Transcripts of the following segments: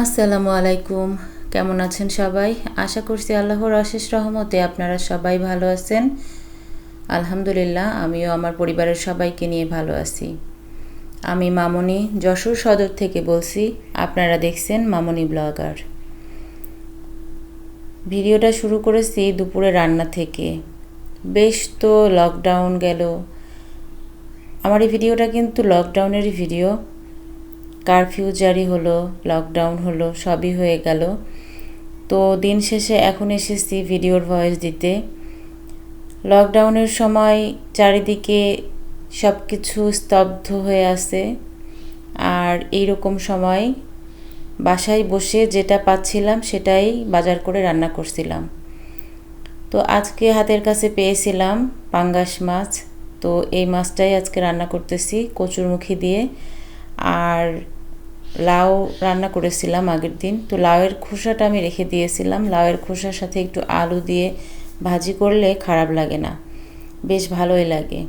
আসসালামু আলাইকুম। কেমন আছেন সবাই? আশা করছি আল্লাহর অশেষ রহমতে আপনারা সবাই ভালো আছেন। আলহামদুলিল্লাহ, আমিও আমার পরিবারের সবাইকে নিয়ে ভালো আছি। আমি মামনি যশোর সদর থেকে বলছি, আপনারা দেখছেন মামনি ব্লগার। ভিডিওটা শুরু করেছি দুপুরে রান্না থেকে। বেশ তো লকডাউন গেল। আমার এই ভিডিওটা কিন্তু লকডাউনেরই ভিডিও। কারফিউ জারি হলো, লকডাউন হলো, সবই হয়ে গেল। তো দিন শেষে এখন এসেছি ভিডিওর ভয়েস দিতে। লকডাউনের সময় চারিদিকে সব কিছু স্তব্ধ হয়ে আছে। আর এই রকম সময় বাসায় বসে যেটা পাচ্ছিলাম সেটাই বাজার করে রান্না করছিলাম। তো আজকে হাতের কাছে পেয়েছিলাম পাঙ্গাস মাছ। তো এই মাছটাই আজকে রান্না করতেছি কচুরমুখী দিয়ে। আর লাউ রান্না করেছিলাম আগের দিন। তো লাউয়ের খোসাটা আমি রেখে দিয়েছিলাম। লাউয়ের খোসার সাথে একটু আলু দিয়ে ভাজি করলে খারাপ লাগে না। বেশ ভালোই লাগে।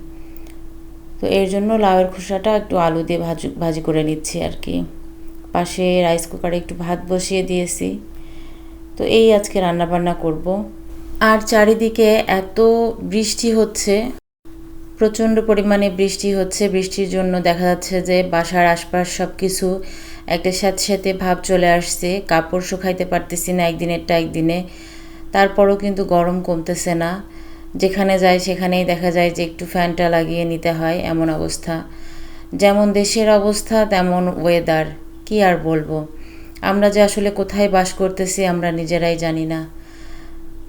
তো এর জন্য লাউয়ের খোসাটা একটু আলু দিয়ে ভাজি ভাজি করে নিচ্ছি আর কি। পাশে রাইস কুকারে একটু ভাত বসিয়ে দিয়েছি। তো এই আজকে রান্না বান্না করব। আর চারিদিকে এত বৃষ্টি হচ্ছে, প্রচণ্ড পরিমাণে বৃষ্টি হচ্ছে। বৃষ্টির জন্য দেখা যাচ্ছে যে বাসার আশপাশ সব কিছু একটা সাথে সাথে ভাব চলে আসছে, কাপড় শুকাইতে পারতেছি না একদিনেরটা একদিনে। তারপরও কিন্তু গরম কমতেছে না। যেখানে যাই সেখানেই দেখা যায় যে একটু ফ্যানটা লাগিয়ে নিতে হয়, এমন অবস্থা। যেমন দেশের অবস্থা, তেমন ওয়েদার কি আর বলব? আমরা যে আসলে কোথায় বাস করতেছি আমরা নিজেরাই জানি না।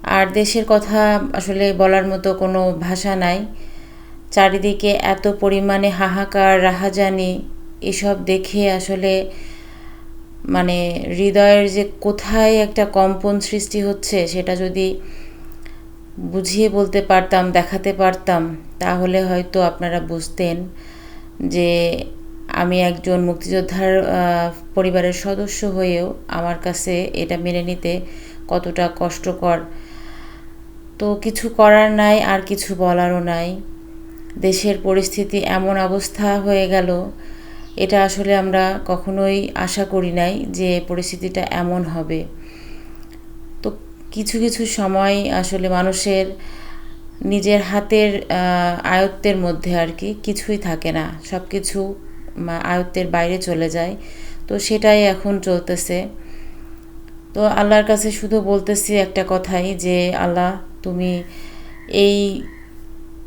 আর দেশের কথা আসলে বলার মতো কোনো ভাষা নাই। চারিদিকে এত পরিমাণে হাহাকার, রাহাজানি। এসব দেখে আসলে মানে হৃদয়ের যে কোথায় একটা কম্পন সৃষ্টি হচ্ছে সেটা যদি বুঝিয়ে বলতে পারতাম, দেখাতে পারতাম, তাহলে হয়তো আপনারা বুঝতেন যে আমি একজন মুক্তিযোদ্ধার পরিবারের সদস্য হয়েও আমার কাছে এটা মেনে নিতে কতটা কষ্টকর। তো কিছু করার নাই, আর কিছু বলারও নাই। দেশের পরিস্থিতি এমন অবস্থা হয়ে গেল এটা আসলে আমরা কখনোই আশা করি নাই যে পরিস্থিতিটা এমন হবে। তো কিছু কিছু সময় আসলে মানুষের নিজের হাতের আয়ত্তের মধ্যে আর কি কিছুই থাকে না। সব কিছু আয়ত্তের বাইরে চলে যায়। তো সেটাই এখন চলতেছে। তো আল্লাহর কাছে শুধু বলতেছি একটা কথাই যে, আল্লাহ তুমি এই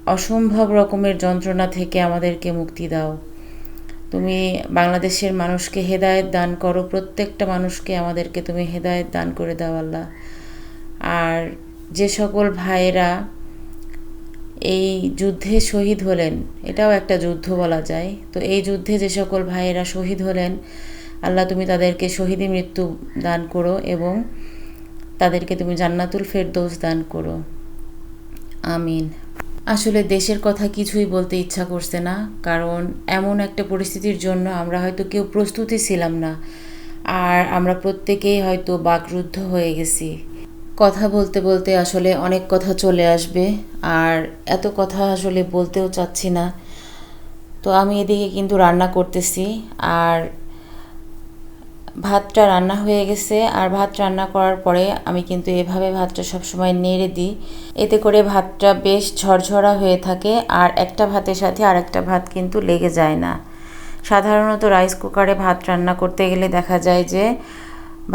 অসম্ভব রকমের যন্ত্রণা থেকে আমাদেরকে মুক্তি দাও। তুমি বাংলাদেশের মানুষকে হেদায়ত দান করো, প্রত্যেকটা মানুষকে আমাদেরকে তুমি হেদায়ত দান করে দাও আল্লাহ। আর যে সকল ভাইয়েরা এই যুদ্ধে শহীদ হলেন, এটাও একটা যুদ্ধ বলা যায়, তো এই যুদ্ধে যে সকল ভাইয়েরা শহীদ হলেন, আল্লাহ তুমি তাদেরকে শহীদি মৃত্যু দান করো এবং তাদেরকে তুমি জান্নাতুল ফেরদৌস দান করো। আমিন। আসলে দেশের কথা কিছুই বলতে ইচ্ছা করছে না, কারণ এমন একটা পরিস্থিতির জন্য আমরা হয়তো কেউ প্রস্তুতি ছিলাম না, আর আমরা প্রত্যেকেই হয়তো বাকরুদ্ধ হয়ে গেছি। কথা বলতে বলতে আসলে অনেক কথা চলে আসবে, আর এত কথা আসলে বলতেও চাচ্ছি না। তো আমি এদিকে কিন্তু রান্না করতেছি, আর ভাতটা রান্না হয়ে গেছে আর ভাত রান্না করার পরে আমি কিন্তু এভাবে ভাতটা সবসময় নেড়ে দিই। এতে করে ভাতটা বেশ ঝরঝরা হয়ে থাকে আর একটা ভাতের সাথে আর একটা ভাত কিন্তু লেগে যায় না। সাধারণত রাইস কুকারে ভাত রান্না করতে গেলে দেখা যায় যে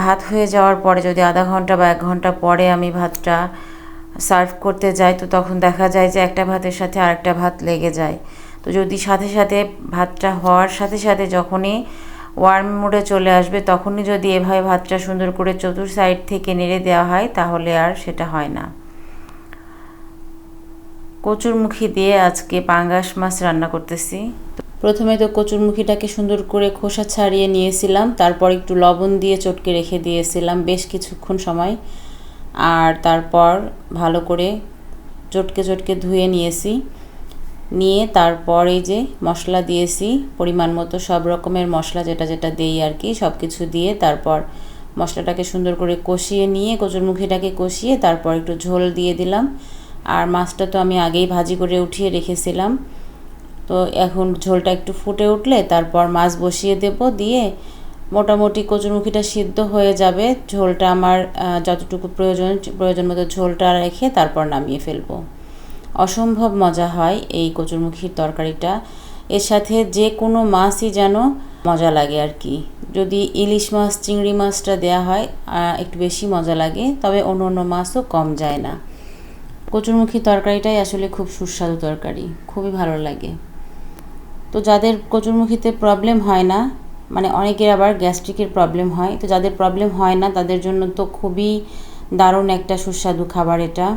ভাত হয়ে যাওয়ার পরে যদি আধা ঘণ্টা বা এক ঘণ্টা পরে আমি ভাতটা সার্ভ করতে যাই, তো তখন দেখা যায় যে একটা ভাতের সাথে আরেকটা ভাত লেগে যায়। তো যদি সাথে সাথে ভাতটা হওয়ার সাথে সাথে যখনই ওয়ার্ম মোডে চলে আসবে, তখনই যদি এভাবে ভাতটা সুন্দর করে চতুর সাইড থেকে নেড়ে দেওয়া হয়, তাহলে আর সেটা হয় না। কচুরমুখী দিয়ে আজকে পাঙ্গাস মাছ রান্না করতেছি। প্রথমে তো কচুরমুখীটাকে সুন্দর করে খোসা ছাড়িয়ে নিয়েছিলাম, তারপর একটু লবণ দিয়ে চটকে রেখে দিয়েছিলাম বেশ কিছুক্ষণ সময়। আর তারপর ভালো করে চটকে চটকে ধুয়ে নিয়েছি। নিয়ে তারপর এই যে মশলা দিয়েছি, পরিমাণ মতো সব রকমের মশলা যেটা যেটা দেই আর কি সব কিছু দিয়ে তারপর মশলাটাকে সুন্দর করে কষিয়ে নিয়ে কচুরমুখিটাকে কষিয়ে তারপর একটু ঝোল দিয়ে দিলাম। আর মাছটা তো আমি আগেই ভাজি করে উঠিয়ে রেখেছিলাম। তো এখন ঝোলটা একটু ফুটে উঠলে তারপর মাছ বসিয়ে দেব দিয়ে মোটামুটি কচুরমুখিটা সিদ্ধ হয়ে যাবে। ঝোলটা আমার যতটুকু প্রয়োজন প্রয়োজন মতো ঝোলটা রেখে তারপর নামিয়ে ফেলব। অসম্ভব মজা হয় এই কচুরমুখির তরকারিটা। এর সাথে যে কোনো মাছই যেন মজা লাগে আর কি। যদি ইলিশ মাছ, চিংড়ি মাছটা দেয়া হয় একটু বেশি মজা লাগে, তবে অন্য অন্য মাছও কম যায় না। কচুরমুখী তরকারিটাই আসলে খুব সুস্বাদু তরকারি, খুবই ভালো লাগে। তো যাদের কচুরমুখিতে প্রবলেম হয় না মানে অনেকের আবার গ্যাস্ট্রিকের প্রবলেম হয়, তো যাদের প্রবলেম হয় না, তাদের জন্য তো খুবই দারুণ একটা সুস্বাদু খাবার এটা।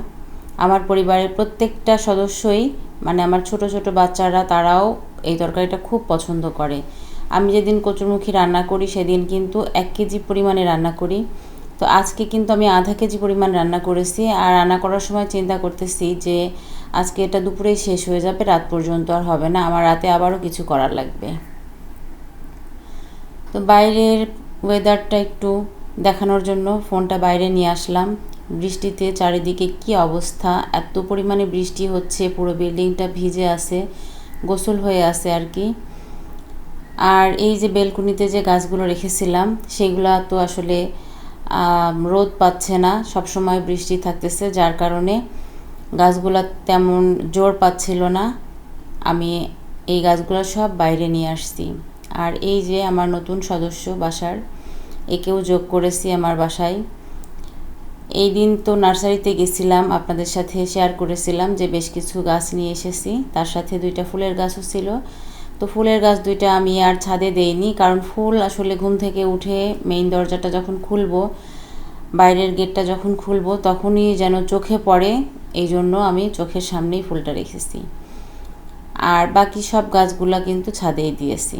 আমার পরিবারের প্রত্যেকটা সদস্যই মানে আমার ছোট ছোট বাচ্চারা, তারাও এই তরকারিটা খুব পছন্দ করে। আমি যেদিন কচুরমুখী রান্না করি, সেদিন কিন্তু এক কেজি পরিমাণে রান্না করি। তো আজকে কিন্তু আমি আধা কেজি পরিমাণ রান্না করেছি আর রান্না করার সময় চিন্তা করতেছি যে, আজকে এটা দুপুরেই শেষ হয়ে যাবে, রাত পর্যন্ত আর হবে না। আমার রাতে আবারও কিছু করার লাগবে। তো বাইরের ওয়েদারটা একটু দেখানোর জন্য ফোনটা বাইরে নিয়ে আসলাম। বৃষ্টিতে চারিদিকে কি অবস্থা? এত পরিমাণে বৃষ্টি হচ্ছে, পুরো বিল্ডিংটা ভিজে আছে, গোসল হয়ে আছে আর কি। আর এই যে বেলকুনিতে যে গাছগুলো রেখেছিলাম, সেগুলো তো আসলে রোদ পাচ্ছে না সব সময় বৃষ্টি থাকতেছে, যার কারণে গাছগুলো তেমন জোর পাচ্ছিল না। আমি এই গাছগুলো সব বাইরে নিয়ে আসছি। আর এই যে আমার নতুন সদস্য বাসার, একেও যোগ করেছি আমার বাসায়। এই দিন তো নার্সারিতে গেছিলাম, আপনাদের সাথে শেয়ার করেছিলাম যে বেশ কিছু গাছ নিয়ে এসেছি। তার সাথে দুইটা ফুলের গাছও ছিল। তো ফুলের গাছ দুইটা আমি আর ছাদে দেইনি, কারণ ফুল আসলে ঘুম থেকে উঠে মেইন দরজাটা যখন খুলবো, বাইরের গেটটা যখন খুলবো, তখনই যেন চোখে পড়ে। এই জন্য আমি চোখের সামনেই ফুলটা রেখেছি। আর বাকি সব গাছগুলা কিন্তু ছাদেই দিয়েছি।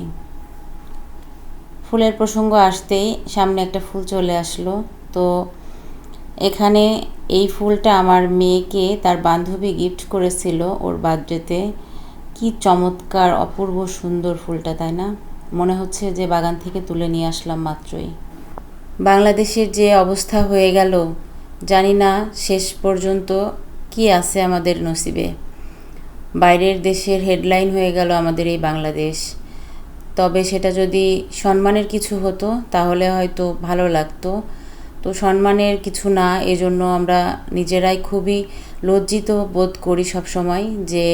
ফুলের প্রসঙ্গ আসতেই সামনে একটা ফুল চলে আসলো। তো এখানে এই ফুলটা আমার মেয়েকে, তার বান্ধবী গিফট করেছিল ওর বার্থডেতে কি চমৎকার, অপূর্ব সুন্দর ফুলটা, তাই না? মনে হচ্ছে যে বাগান থেকে তুলে নিয়ে আসলাম মাত্রই। বাংলাদেশের যে অবস্থা হয়ে গেল, জানি না শেষ পর্যন্ত কি আছে আমাদের নসিবে। বাইরের দেশের হেডলাইন হয়ে গেল আমাদের এই বাংলাদেশ। তবে সেটা যদি সম্মানের কিছু হতো, তাহলে হয়তো ভালো লাগতো। তো সম্মানের কিছু না, এজন্য আমরা নিজেরাই খুবই লজ্জিত বোধ করি সব সময় যে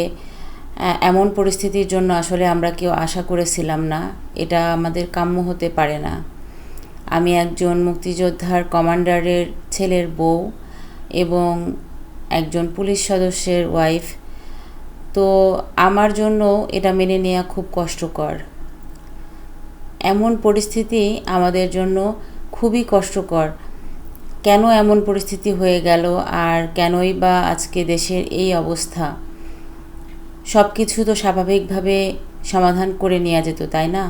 এমন পরিস্থিতির জন্য আসলে আমরা কেউ আশা করেছিলাম না। এটা আমাদের কাম্য হতে পারে না। আমি একজন মুক্তিযোদ্ধার কমান্ডারের ছেলের বউ এবং একজন পুলিশ সদস্যের ওয়াইফ। তো আমার জন্য এটা মেনে নেওয়া খুব কষ্টকর। এমন পরিস্থিতি আমাদের জন্য খুবই কষ্টকর। কেন এমন পরিস্থিতি হয়ে গেল আর কেনই বা আজকে দেশের এই অবস্থা? সব কিছু তো স্বাভাবিকভাবে সমাধান করে নেওয়া যেত, তাই না?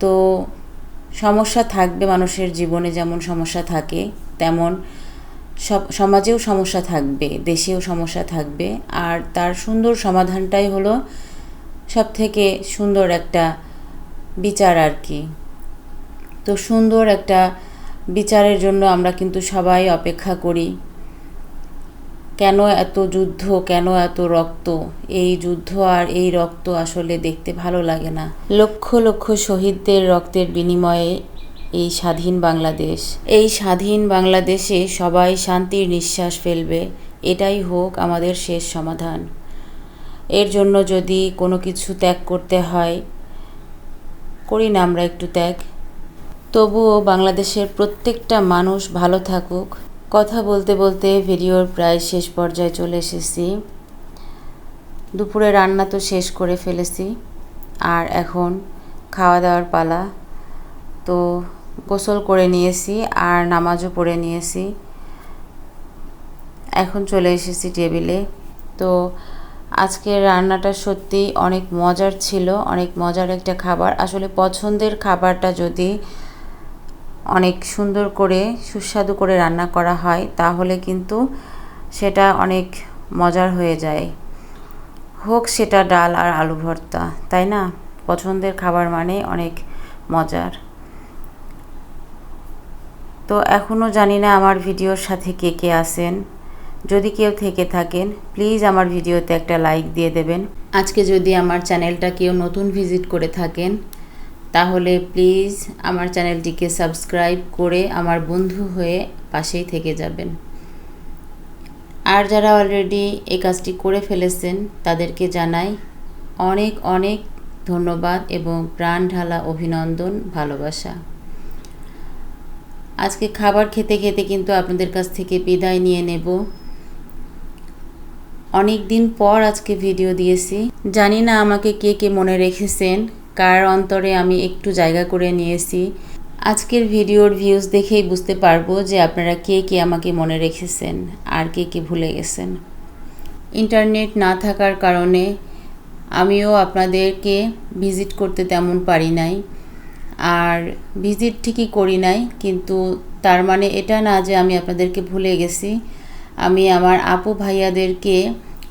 তো সমস্যা থাকবে মানুষের জীবনে, যেমন সমস্যা থাকে, তেমন সব, সমাজেও সমস্যা থাকবে, দেশেও সমস্যা থাকবে। আর তার সুন্দর সমাধানটাই হলো সব থেকে সুন্দর একটা বিচার আর কি। তো সুন্দর একটা বিচারের জন্য আমরা কিন্তু সবাই অপেক্ষা করি। কেন এত যুদ্ধ? কেন এত রক্ত? এই যুদ্ধ আর এই রক্ত আসলে দেখতে ভালো লাগে না। লক্ষ লক্ষ শহীদদের রক্তের বিনিময়ে এই স্বাধীন বাংলাদেশ। এই স্বাধীন বাংলাদেশে সবাই শান্তির নিঃশ্বাস ফেলবে। এটাই হোক আমাদের শেষ সমাধান। এর জন্য যদি কোনো কিছু ত্যাগ করতে হয়, করি না আমরা একটু ত্যাগ। তবুও বাংলাদেশের প্রত্যেকটা মানুষ ভালো থাকুক। কথা বলতে বলতে ভিডিওর প্রায় শেষ পর্যায়ে চলে এসেছি। দুপুরে রান্না তো শেষ করে ফেলেছি। আর এখন খাওয়া দাওয়ার পালা তো গোসল করে নিয়েছি আর নামাজও পড়ে নিয়েছি। এখন চলে এসেছি টেবিলে। তো আজকের রান্নাটা সত্যি অনেক মজার ছিল, অনেক মজার একটা খাবার। আসলে পছন্দের খাবারটা যদি অনেক সুন্দর করে, সুস্বাদু করে রান্না করা হয়, তাহলে কিন্তু সেটা অনেক মজার হয়ে যায়। হোক সেটা ডাল আর আলু ভর্তা, তাই না? পছন্দের খাবার মানে অনেক মজার। তো এখনও জানি না আমার ভিডিওর সাথে কে কে আসেন যদি কেউ থেকে থাকেন, প্লিজ আমার ভিডিওতে একটা লাইক দিয়ে দেবেন। আজকে যদি আমার চ্যানেলটা কেউ নতুন ভিজিট করে থাকেন তাহলে প্লিজ আমার চ্যানেলটিকে সাবস্ক্রাইব করে আমার বন্ধু হয়ে পাশেই থেকে যাবেন। আর যারা অলরেডি এই কাজটি করে ফেলেছেন, তাদেরকে জানাই অনেক অনেক ধন্যবাদ এবং প্রাণ ঢালা অভিনন্দন, ভালোবাসা। আজকে খাবার খেতে খেতে কিন্তু আপনাদের কাছ থেকে বিদায় নিয়ে নেব। অনেক দিন পর আজকে ভিডিও দিয়েছি। জানি না আমাকে কে কে মনে রেখেছেন। কার অন্তরে আমি একটু জায়গা করে নিয়েছি। আজকের ভিডিওর ভিউজ দেখেই বুঝতে পারব যে আপনারা কে কে আমাকে মনে রেখেছেন আর কে কে ভুলে গেছেন। ইন্টারনেট না থাকার কারণে আমিও আপনাদেরকে ভিজিট করতে তেমন পারি নাই। আর ভিজিট ঠিকই করি নাই, কিন্তু তার মানে এটা না যে আমি আপনাদেরকে ভুলে গেছি। আমি আমার আপু ভাইয়াদেরকে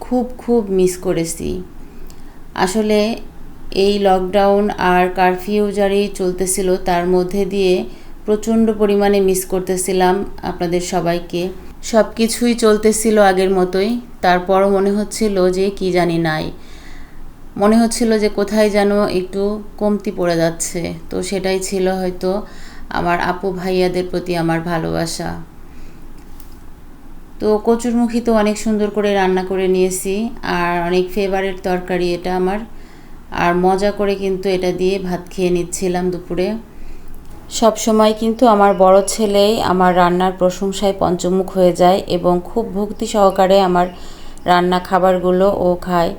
খুব খুব মিস করেছি। আসলে এই লকডাউন আর কারফিউ জারি চলতেছিল, তার মধ্যে দিয়ে প্রচণ্ড পরিমাণে মিস করতেছিলাম আপনাদের সবাইকে। সব কিছুই চলতেছিল আগের মতোই, তারপরও মনে হচ্ছিল যে কি জানি নাই। মনে হচ্ছিল যে কোথায় যেন একটু কমতি পড়ে যাচ্ছে, তো সেটাই ছিল হয়তো আমার আপু ভাইয়াদের প্রতি আমার ভালোবাসা। তো কচুরমুখী তো অনেক সুন্দর করে রান্না করে নিয়েছি, আর অনেক ফেভারেট তরকারি এটা আমার। আর মজা করে কিন্তু এটা দিয়ে ভাত খেয়ে নিচ্ছিলাম দুপুরে। সব সময় কিন্তু আমার বড় ছেলেই আমার রান্নার প্রশংসায় পঞ্চমুখ হয়ে যায় এবং খুব ভক্তি সহকারে আমার রান্না খাবারগুলো ও খায়।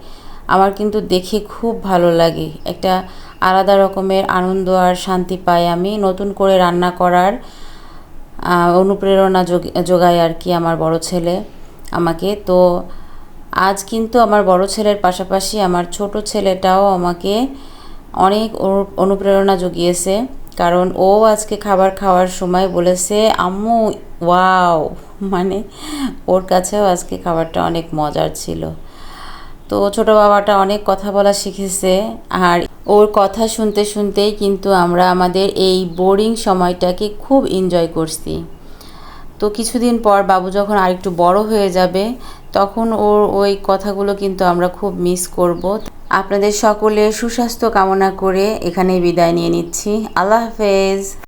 আমার কিন্তু দেখে খুব ভালো লাগে। একটা আলাদা রকমের আনন্দ আর শান্তি পাই আমি নতুন করে রান্না করার অনুপ্রেরণা যোগায় আর কি আমার বড় ছেলে আমাকে। তো আজ কিন্তু আমার বড় ছেলের পাশাপাশি আমার ছোট ছেলেটাও আমাকে অনেক অনুপ্রেরণা জুগিয়েছে। কারণ ও আজকে খাবার খাওয়ার সময় বলেছে, আম্মু, ওয়াও। মানে ওর কাছেও আজকে খাবারটা অনেক মজার ছিল। তো ছোট বাবাটা অনেক কথা বলা শিখেছে। আর ওর কথা শুনতে শুনতেই কিন্তু আমরা আমাদের এই বোরিং সময়টাকে খুব এনজয় করছি। তো কিছুদিন পর বাবু যখন আরেকটু বড় হয়ে যাবে তখন ওর ওই কথাগুলো কিন্তু আমরা খুব মিস করব। আপনাদের সকলে সুস্বাস্থ্য কামনা করে এখানে বিদায় নিয়ে নিচ্ছি। আল্লাহ হাফেজ।